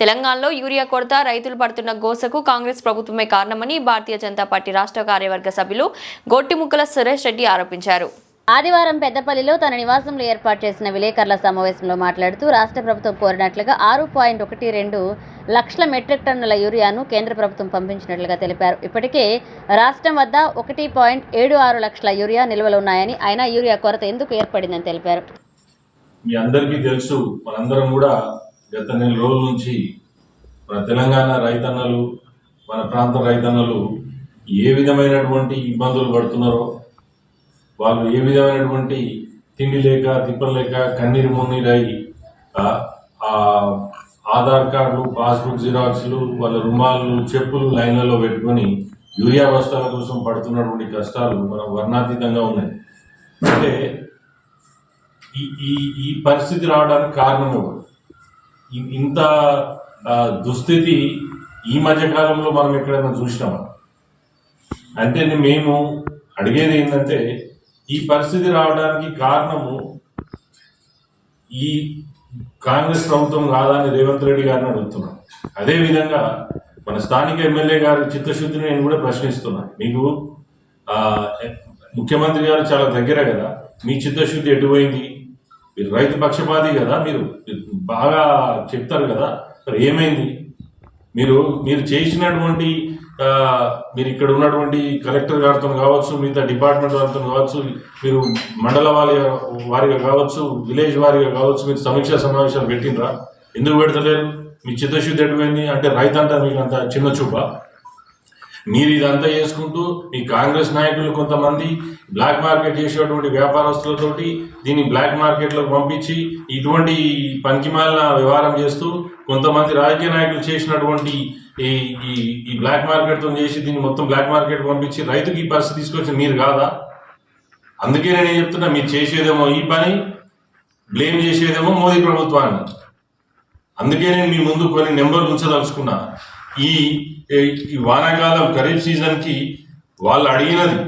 తెలంగాణలో యూరియా కొరత రైతులు పడుతున్న గోసకు కాంగ్రెస్ ప్రభుత్వమే కారణమని భారతీయ జనతా పార్టీ రాష్ట్ర కార్యవర్గ సభ్యులు గొట్టిముక్కల సురేష్ రెడ్డి ఆరోపించారు. ఆదివారం పెద్దపల్లిలో తన నివాసంలో ఏర్పాటు చేసిన విలేకరుల సమావేశంలో మాట్లాడుతూ రాష్ట్ర ప్రభుత్వం కోరినట్లుగా ఆరు పాయింట్ ఒకటి రెండు లక్షల మెట్రిక్ టన్నుల యూరియాను కేంద్ర ప్రభుత్వం పంపించినట్లుగా తెలిపారు. ఇప్పటికే రాష్ట్రం వద్ద ఒకటి పాయింట్ ఏడు ఆరు లక్షల యూరియా నిల్వలు ఉన్నాయని అయినా యూరియా కొరత ఎందుకు ఏర్పడిందని తెలిపారు. మీ అందరికీ తెలుసు మనందరం కూడా గత నెల రోజుల నుంచి మన తెలంగాణ రైతన్నలు మన ప్రాంత రైతన్నలు ఏ విధమైనటువంటి ఇబ్బందులు పడుతున్నారో వాళ్ళు ఏ విధమైనటువంటి తిండి లేక తిప్పలు లేక కన్నీరు మున్నీరై ఆధార్ కార్డులు పాస్బుక్ జిరాక్స్లు వాళ్ళ రుమాలు చెప్పులు లైన్లలో పెట్టుకొని యూరియా బస్తాల కోసం పడుతున్నటువంటి కష్టాలు మనం వర్ణాతీతంగా ఉన్నాయి. అంటే ఈ ఈ ఈ పరిస్థితి రావడానికి కారణం ఎవరు? ఇంత దుస్థితి ఈ మధ్య కాలంలో మనం ఎక్కడైనా చూసినామా? అంటే మేము అడిగేది ఏంటంటే ఈ పరిస్థితి రావడానికి కారణము ఈ కాంగ్రెస్ ప్రభుత్వం కాదని రేవంత్ రెడ్డి గారిని అడుగుతున్నాం. అదేవిధంగా మన స్థానిక ఎమ్మెల్యే గారి చిత్తశుద్ధిని నేను కూడా ప్రశ్నిస్తున్నా. మీకు ముఖ్యమంత్రి గారు చాలా దగ్గర కదా. మీ చిత్తశుద్ధి ఎటుపోయింది మీరు రైతు పక్షపాతి కదా మీరు బాగా చెప్తారు కదా మరి ఏమైంది? మీరు మీరు చేసినటువంటి మీరు ఇక్కడ ఉన్నటువంటి కలెక్టర్ గారితో కావచ్చు మిగతా డిపార్ట్మెంట్ వారితో కావచ్చు మీరు మండల వారిగా వారిగా కావచ్చు విలేజ్ వారిగా కావచ్చు మీరు సమీక్షా సమావేశాలు పెట్టినరా ఎందుకు పెడతలేరు? మీ చిత్తశుద్ధి ఎటువైంది? అంటే రైతు అంటే మీకు అంత చిన్న చూపా. మీరు ఇదంతా చేసుకుంటూ మీ కాంగ్రెస్ నాయకులు కొంతమంది బ్లాక్ మార్కెట్ చేసేటువంటి వ్యాపారస్తులతోటి దీన్ని బ్లాక్ మార్కెట్లోకి పంపించి ఇటువంటి పనికిమాలిన వ్యవహారం చేస్తూ కొంతమంది రాజకీయ నాయకులు చేసినటువంటి ఈ ఈ బ్లాక్ మార్కెట్తో చేసి దీన్ని మొత్తం బ్లాక్ మార్కెట్ పంపించి రైతుకి ఈ పరిస్థితి తీసుకొచ్చి మీరు కాదా? అందుకే నేను చెప్తున్నా మీరు చేసేదేమో ఈ పని బ్లేమ్ చేసేదేమో మోదీ ప్రభుత్వాన్ని. అందుకే నేను మీ ముందు కొన్ని నెంబర్లు ఉంచదలుచుకున్నా. ఈ ఈ వానాకాలం ఖరీఫ్ సీజన్కి వాళ్ళు అడిగినది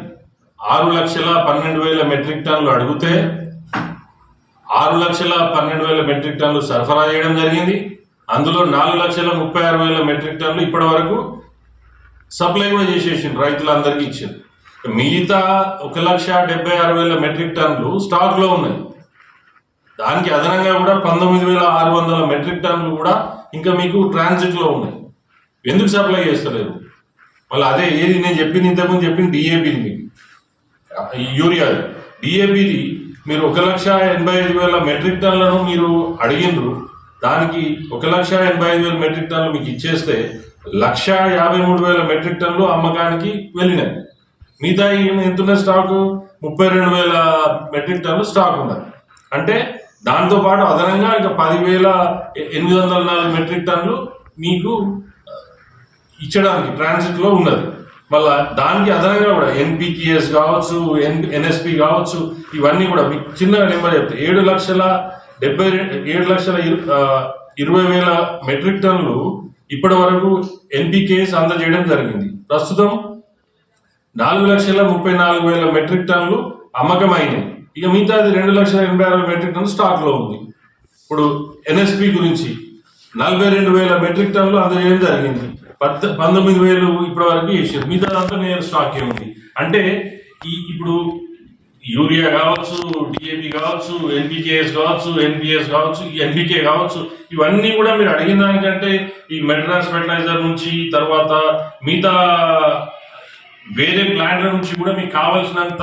ఆరు లక్షల పన్నెండు వేల మెట్రిక్ టన్నులు అడిగితే ఆరు లక్షల పన్నెండు వేల మెట్రిక్ టన్నులు సరఫరా చేయడం జరిగింది. అందులో నాలుగు లక్షల ముప్పై ఆరు వేల మెట్రిక్ టన్నులు ఇప్పటి వరకు సప్లై కూడా చేసేసింది రైతులందరికీ ఇచ్చింది మిగతా ఒక లక్ష డెబ్బై ఆరు వేల మెట్రిక్ టన్నులు స్టాక్లో ఉన్నాయి. దానికి అదనంగా కూడా పంతొమ్మిది వేల ఆరు వందల మెట్రిక్ టన్నులు కూడా ఇంకా మీకు ట్రాన్సిట్లో ఉన్నాయి. ఎందుకు సప్లై చేస్తలేదు? మళ్ళీ అదే ఏది నేను చెప్పింది ఇంతకుముందు చెప్పింది డిఏపిది మీకు. యూరియా డిఏపిది మీరు ఒక లక్ష ఎనభై ఐదు వేల మెట్రిక్ టన్నులను మీరు అడిగిండ్రు. దానికి ఒక లక్ష ఎనభై ఐదు వేల మెట్రిక్ టన్లు మీకు ఇచ్చేస్తే లక్ష యాభై మూడు వేల మెట్రిక్ టన్నులు అమ్మకానికి వెళ్ళినాయి. మిగతా ఎంత ఉన్న స్టాక్? ముప్పై రెండు వేల మెట్రిక్ టన్లు స్టాక్ ఉన్నది. అంటే దాంతో పాటు అదనంగా ఇంకా పదివేల ఎనిమిది వందల నాలుగు మెట్రిక్ టన్నులు మీకు ఇచ్చడానికి ట్రాన్సిట్లో ఉన్నది. మళ్ళా దానికి అదనంగా కూడా ఎన్పికేఎస్ కావచ్చు ఎన్ ఎన్ఎస్పి కావచ్చు ఇవన్నీ కూడా మీకు చిన్న నెంబర్ చెప్తే. ఏడు లక్షల డెబ్బై రెండు ఏడు లక్షల ఇరు- ఇరవై వేల మెట్రిక్ టన్నులు ఇప్పటి వరకు ఎన్పికేఎస్ అందజేయడం జరిగింది. ప్రస్తుతం నాలుగు లక్షల ముప్పై నాలుగు వేల మెట్రిక్ టన్నులు అమ్మకం ఇక మిగతాది రెండు లక్షల ఎనభై ఆరు మెట్రిక్ టన్ను స్టాక్లో ఉంది. ఇప్పుడు ఎన్ఎస్పి గురించి నలభై రెండు వేల మెట్రిక్ టన్నులు అందజేయడం జరిగింది. పద్ పంతొమ్మిది వేలు ఇప్పటి వరకు చేసారు మిగతాదంతా నేను స్టాక్ ఏ ఉంది. అంటే ఈ ఇప్పుడు యూరియా కావచ్చు డిఏపి కావచ్చు ఎన్పికేఎస్ కావచ్చు ఎన్పిఎస్ కావచ్చు ఎన్పికే కావచ్చు ఇవన్నీ కూడా మీరు అడిగిన దానికంటే ఈ మెడ్రాస్ ఫెర్టిలైజర్ నుంచి తర్వాత మిగతా వేరే ప్లాంట్ల నుంచి కూడా మీకు కావాల్సినంత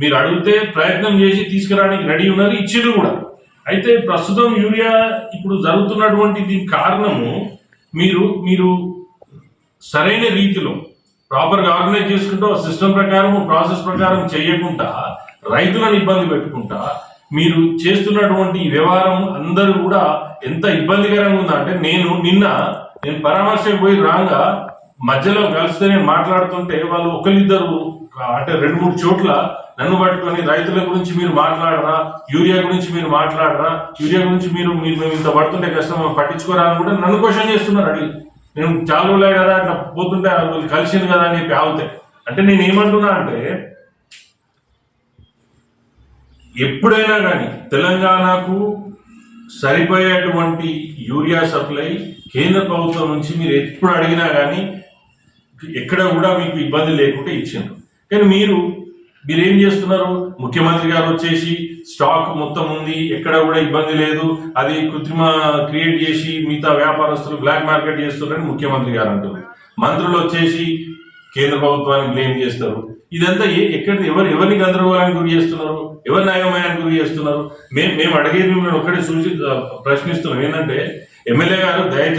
మీరు అడిగితే ప్రయత్నం చేసి తీసుకురావడానికి రెడీ ఉన్నారు ఇచ్చిండ్రు కూడా. అయితే ప్రస్తుతం యూరియా ఇప్పుడు జరుగుతున్నటువంటి దీనికి కారణము మీరు మీరు సరైన రీతిలో ప్రాపర్గా ఆర్గనైజ్ చేసుకుంటూ సిస్టమ్ ప్రకారం ప్రాసెస్ ప్రకారం చేయకుండా రైతులను ఇబ్బంది పెట్టుకుంటా మీరు చేస్తున్నటువంటి ఈ వ్యవహారం అందరూ కూడా ఎంత ఇబ్బందికరంగా ఉందంటే నేను నిన్న నేను పరామర్శకు పోయి రాగా మధ్యలో కలిస్తే నేను మాట్లాడుతుంటే వాళ్ళు ఒకరిద్దరు అంటే రెండు మూడు చోట్ల నన్ను పట్టుకొని రైతుల గురించి మీరు మాట్లాడరా యూరియా గురించి మీరు మాట్లాడరా యూరియా గురించి మీరు మీరు మేము ఇంత పడుతుంటే కష్టం పట్టించుకోరా అని కూడా నన్ను క్వశ్చన్ చేస్తున్నారు అడిగి. నేను చాలులే కదా అట్లా పోతుంటే వాళ్ళు కలిసింది కదా అని చెప్పి ఆగుతాయి అంటే నేను ఏమంటున్నా అంటే ఎప్పుడైనా కానీ తెలంగాణకు సరిపోయేటువంటి యూరియా సప్లై కేంద్ర ప్రభుత్వం నుంచి మీరు ఎప్పుడు అడిగినా కానీ ఎక్కడ కూడా మీకు ఇబ్బంది లేకుండా ఇచ్చిండ్రు. కానీ మీరు మీరు ఏం చేస్తున్నారు? ముఖ్యమంత్రి గారు వచ్చేసి స్టాక్ మొత్తం ఉంది ఎక్కడ కూడా ఇబ్బంది లేదు అది కృత్రిమ క్రియేట్ చేసి మిగతా వ్యాపారస్తులు బ్లాక్ మార్కెట్ చేస్తున్నారని ముఖ్యమంత్రి గారు అంటున్నారు. మంత్రులు వచ్చేసి కేంద్ర ప్రభుత్వాన్ని బ్లేమ్ చేస్తారు. ఇదంతా ఏ- ఎక్కడ ఎవరు ఎవరిని గందరగోళానికి గురి చేస్తున్నారు? ఎవరి న్యాయమయానికి గురి చేస్తున్నారు? మేము మేము అడిగేది మిమ్మల్ని ఒక్కడే సూచి ప్రశ్నిస్తున్నాం. ఏంటంటే ఎమ్మెల్యే గారు దయచేసి